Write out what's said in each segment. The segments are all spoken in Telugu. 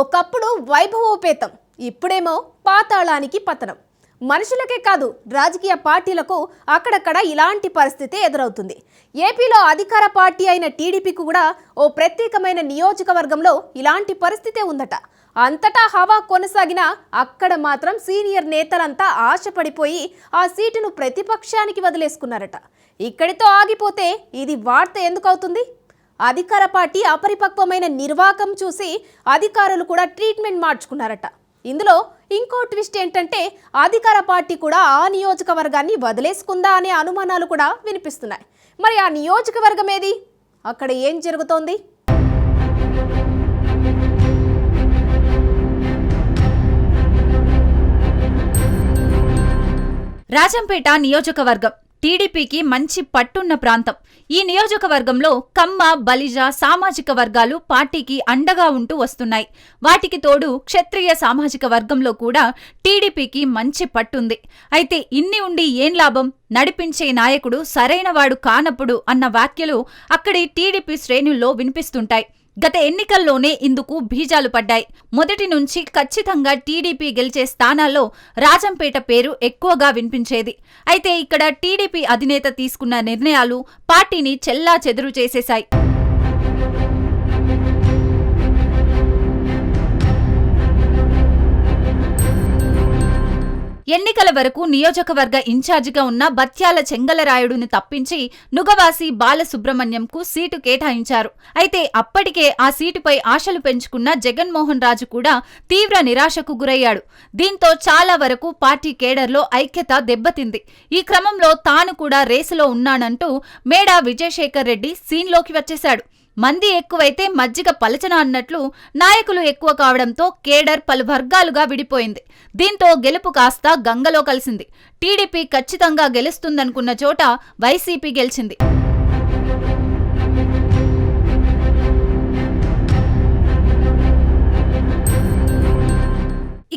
ఒకప్పుడు వైభవోపేతం ఇప్పుడేమో పాతాళానికి పతనం. మనుషులకే కాదు రాజకీయ పార్టీలకు అక్కడక్కడ ఇలాంటి పరిస్థితి ఎదురవుతుంది. ఏపీలో అధికార పార్టీ అయిన టీడీపీకి కూడా ఓ ప్రత్యేకమైన నియోజకవర్గంలో ఇలాంటి పరిస్థితే ఉందట. అంతటా హవా కొనసాగినా అక్కడ మాత్రం సీనియర్ నేతలంతా ఆశపడిపోయి ఆ సీటును ప్రతిపక్షానికి వదిలేసుకున్నారట. ఇక్కడితో ఆగిపోతే ఇది వార్త ఎందుకు అవుతుంది అధికార పార్టీ అపరిపక్వమైన నిర్వాకం చూసి అధికారులు కూడా ట్రీట్మెంట్ మార్చుకున్నారట. ఇందులో ఇంకో ట్విస్ట్ ఏంటంటే అధికార పార్టీ కూడా ఆ నియోజకవర్గాన్ని వదిలేసుకుందా అనే అనుమానాలు కూడా వినిపిస్తున్నాయి. మరి ఆ నియోజకవర్గం ఏది? అక్కడ ఏం జరుగుతోంది? రాజంపేట నియోజకవర్గం. టీడీపీకి మంచి పట్టున్న ప్రాంతం. ఈ నియోజకవర్గంలో కమ్మ బలిజ సామాజిక వర్గాలు పార్టీకి అండగా ఉంటూ వస్తున్నాయి. వాటికి తోడు క్షత్రియ సామాజిక వర్గంలో కూడా టీడీపీకి మంచి పట్టుంది. అయితే ఇన్ని ఉండి ఏం లాభం? నడిపించే నాయకుడు సరైనవాడు కానప్పుడు అన్న వ్యాఖ్యలు అక్కడి టీడీపీ శ్రేణుల్లో వినిపిస్తుంటాయి. గత ఎన్నికల్లోనే ఇందుకు బీజాలు పడ్డాయి. మొదటి నుంచి ఖచ్చితంగా టీడీపీ గెలిచే స్థానాల్లో రాజంపేట పేరు ఎక్కువగా వినిపించేది. అయితే ఇక్కడ టీడీపీ అధినేత తీసుకున్న నిర్ణయాలు పార్టీని చెల్లా చెదురు చేసేశాయి. ఎన్నికల వరకు నియోజకవర్గ ఇన్ఛార్జిగా ఉన్న బత్యాల చెంగలరాయుడుని తప్పించి నుగవాసి బాలసుబ్రహ్మణ్యంకు సీటు కేటాయించారు. అయితే అప్పటికే ఆ సీటుపై ఆశలు పెంచుకున్న జగన్మోహన్ రాజు కూడా తీవ్ర నిరాశకు గురయ్యాడు. దీంతో చాలా వరకు పార్టీ కేడర్లో ఐక్యత దెబ్బతింది. ఈ క్రమంలో తాను కూడా రేసులో ఉన్నానంటూ మేడా విజయశేఖర్ రెడ్డి సీన్లోకి వచ్చేశాడు. మంది ఎక్కువైతే మజ్జిగ పలచన అన్నట్లు నాయకులు ఎక్కువ కావడంతో కేడర్ పలు వర్గాలుగా విడిపోయింది. దీంతో గెలుపు కాస్త గంగలో కలిసింది. టీడీపీ ఖచ్చితంగా గెలుస్తుందనుకున్న చోట వైసీపీ గెలిచింది.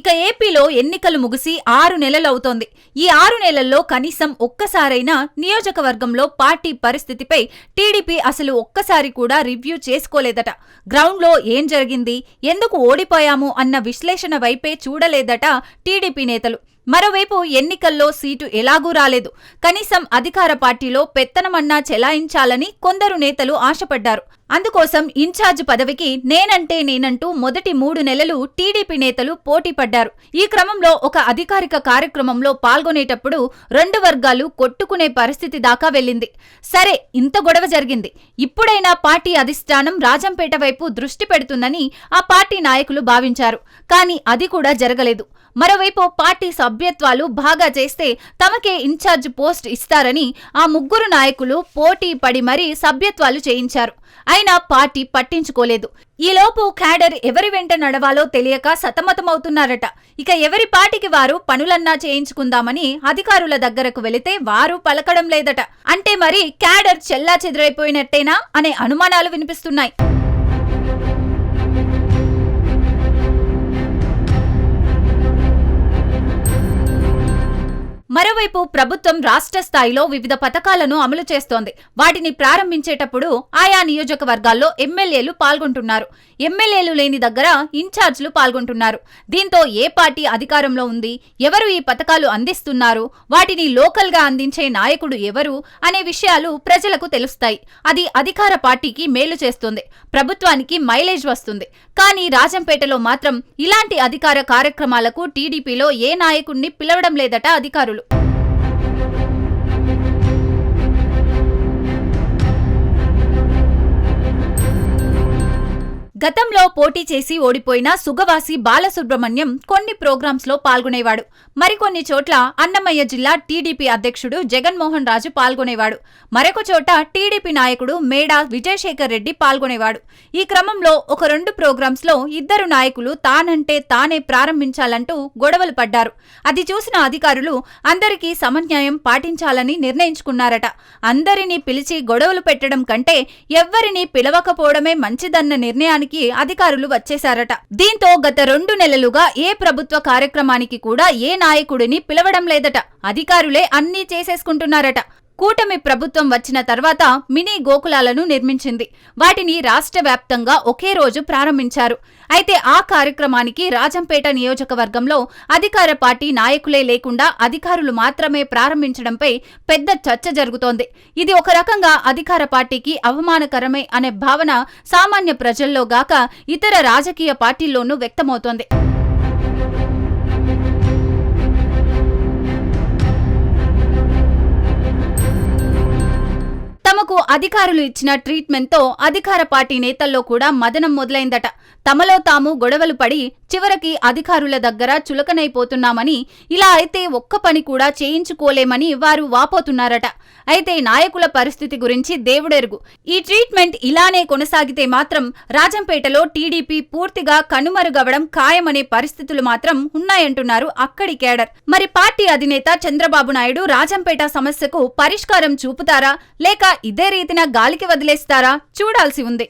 ఇక ఏపీలో ఎన్నికలు ముగిసి ఆరు నెలలవుతోంది. ఈ ఆరు నెలల్లో కనీసం ఒక్కసారైనా నియోజకవర్గంలో పార్టీ పరిస్థితిపై టీడీపీ అసలు ఒక్కసారి కూడా రివ్యూ చేసుకోలేదట. గ్రౌండ్లో ఏం జరిగింది? ఎందుకు ఓడిపోయాము? అన్న విశ్లేషణ వైపే చూడలేదట టీడీపీ నేతలు. మరోవైపు ఎన్నికల్లో సీటు ఎలాగూ రాలేదు. కనీసం అధికార పార్టీలో పెత్తనమన్నా చెలాయించాలని కొందరు నేతలు ఆశపడ్డారు. అందుకోసం ఇన్ఛార్జ్ పదవికి నేనంటే నేనంటూ మొదటి మూడు నెలలు టీడీపీ నేతలు పోటీ పడ్డారు. ఈ క్రమంలో ఒక అధికారిక కార్యక్రమంలో పాల్గొనేటప్పుడు రెండు వర్గాలు కొట్టుకునే పరిస్థితి దాకా వెళ్ళింది. సరే ఇంత గొడవ జరిగింది. ఇప్పుడైనా పార్టీ అధిష్టానం రాజంపేట వైపు దృష్టి పెడుతుందని ఆ పార్టీ నాయకులు భావించారు. కానీ అది కూడా జరగలేదు. మరోవైపు పార్టీ సభ్యత్వాలు బాగా చేస్తే తమకే ఇన్ఛార్జ్ పోస్ట్ ఇస్తారని ఆ ముగ్గురు నాయకులు పోటీ పడి మరీ సభ్యత్వాలు చేయించారు. అయినా పార్టీ పట్టించుకోలేదు. ఈలోపు క్యాడర్ ఎవరి వెంట నడవాలో తెలియక సతమతమవుతున్నారట. ఇక ఎవరి పాటికి వారు పనులన్నా చేయించుకుందామని అధికారుల దగ్గరకు వెళితే వారు పలకడం లేదట. అంటే మరి క్యాడర్ చెల్లా చెదిరైపోయినట్టేనా అనే అనుమానాలు వినిపిస్తున్నాయి. మరోవైపు ప్రభుత్వం రాష్ట్ర స్థాయిలో వివిధ పథకాలను అమలు చేస్తోంది. వాటిని ప్రారంభించేటప్పుడు ఆయా నియోజకవర్గాల్లో ఎమ్మెల్యేలు పాల్గొంటున్నారు. ఎమ్మెల్యేలు లేని దగ్గర ఇన్ఛార్జ్లు పాల్గొంటున్నారు. దీంతో ఏ పార్టీ అధికారంలో ఉంది? ఎవరు ఈ పథకాలు అందిస్తున్నారు? వాటిని లోకల్గా అందించే నాయకుడు ఎవరు? అనే విషయాలు ప్రజలకు తెలుస్తాయి. అది అధికార పార్టీకి మేలు చేస్తుంది. ప్రభుత్వానికి మైలేజ్ వస్తుంది. కానీ రాజంపేటలో మాత్రం ఇలాంటి అధికార కార్యక్రమాలకు టీడీపీలో ఏ నాయకుణ్ణి పిలవడం లేదట అధికారులు. గతంలో పోటీ చేసి ఓడిపోయిన సుగవాసి బాలసుబ్రహ్మణ్యం కొన్ని ప్రోగ్రామ్స్లో పాల్గొనేవాడు. మరికొన్ని చోట్ల అన్నమయ్య జిల్లా టీడీపీ అధ్యక్షుడు జగన్మోహన్ రాజు పాల్గొనేవాడు. మరొక చోట టీడీపీ నాయకుడు మేడా విజయశేఖర్ రెడ్డి పాల్గొనేవాడు. ఈ క్రమంలో ఒక రెండు ప్రోగ్రామ్స్లో ఇద్దరు నాయకులు తానంటే తానే ప్రారంభించాలంటూ గొడవలు పడ్డారు. అది చూసిన అధికారులు అందరికీ సమన్యాయం పాటించాలని నిర్ణయించుకున్నారట. అందరినీ పిలిచి గొడవలు పెట్టడం కంటే ఎవ్వరినీ పిలవకపోవడమే మంచిదన్న నిర్ణయానికి అధికారులు వచ్చేశారట. దీంతో గత రెండు నెలలుగా ఏ ప్రభుత్వ కార్యక్రమానికి కూడా ఏ నాయకుడిని పిలవడం లేదట. అధికారులే అన్నీ చేసేసుకుంటున్నారట. కూటమి ప్రభుత్వం వచ్చిన తర్వాత మినీ గోకులాలను నిర్మించింది. వాటిని రాష్ట్ర వ్యాప్తంగా ఒకే రోజు ప్రారంభించారు. అయితే ఆ కార్యక్రమానికి రాజంపేట నియోజకవర్గంలో అధికార పార్టీ నాయకులే లేకుండా అధికారులు మాత్రమే ప్రారంభించడంపై పెద్ద చర్చ జరుగుతోంది. ఇది ఒక రకంగా అధికార పార్టీకి అవమానకరమే అనే భావన సామాన్య ప్రజల్లో గాక ఇతర రాజకీయ పార్టీల్లోనూ వ్యక్తమవుతోంది. తమకు అధికారులు ఇచ్చిన ట్రీట్మెంట్తో అధికార పార్టీ నేతల్లో కూడా మదనం మొదలైందట. తమలో తాము గొడవలు పడి చివరికి అధికారుల దగ్గర చులకనైపోతున్నామని ఇలా అయితే ఒక్క పని కూడా చేయించుకోలేమని వారు వాపోతున్నారట. అయితే నాయకుల పరిస్థితి గురించి దేవుడెరుగు. ఈ ట్రీట్మెంట్ ఇలానే కొనసాగితే మాత్రం రాజంపేటలో టీడీపీ పూర్తిగా కనుమరుగవడం ఖాయమనే పరిస్థితులు మాత్రం ఉన్నాయంటున్నారు అక్కడి కేడర్. మరి పార్టీ అధినేత చంద్రబాబు నాయుడు రాజంపేట సమస్యకు పరిష్కారం చూపుతారా? లేక ఇదే రీతిన గాలికి వదిలేస్తారా? చూడాల్సి ఉంది.